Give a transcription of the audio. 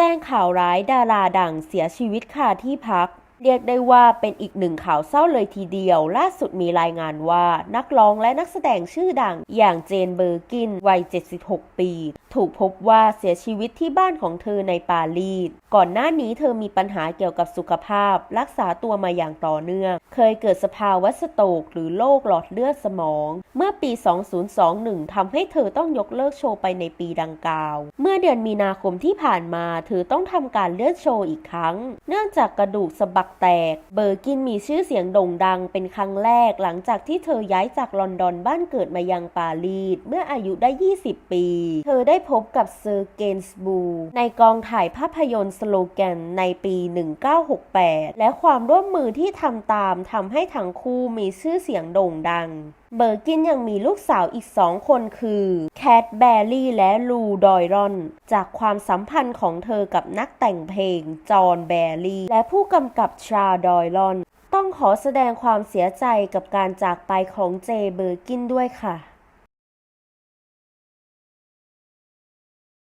แจ้งข่าวร้ายดาราดังเสียชีวิตคาที่พัก เรียกได้ว่าเป็นอีกหนึ่งข่าวเศร้าเลยทีเดียว ล่าสุดมีรายงานว่านักร้องและนักแสดงชื่อดังอย่างเจนเบอร์กินวัย 76 ปีถูกพบว่าเสียชีวิตที่บ้านของเธอในปารีส ก่อนหน้านี้เธอมีปัญหาเกี่ยวกับสุขภาพ รักษาตัวมาอย่างต่อเนื่อง เคยเกิดสภาวะสโตกหรือโรคหลอดเลือดสมอง เมื่อปี 2021ทำให้เธอต้องยกเลิกโชว์ไปในปีดังกล่าว เมื่อเดือนมีนาคมที่ผ่านมา เธอต้องทำการเลื่อนโชว์อีกครั้ง เนื่องจากกระดูกสะบักแตก เบอร์กินมีชื่อเสียงโด่งดังเป็นครั้งแรกหลังจากที่เธอย้ายจากลอนดอนบ้านเกิดมายังปารีสเมื่ออายุได้ 20 ปี เธอได้พบกับเซอร์เกนส์บูในกองถ่ายภาพยนตร์สโลแกนในปี 1968 และความร่วมมือที่ทำตามทำให้ทั้งคู่มีชื่อเสียงโด่งดัง เบอร์กินยังมีลูกสาวอีกสองคนคือแคทแบร์รี่และลูดอยรอน จากความสัมพันธ์ของเธอกับนักแต่งเพลง จอห์นแบร์รี่ และผู้กำกับชาดอยรอน ต้องขอแสดงความเสียใจกับการจากไปของเจเบอร์กินด้วยค่ะ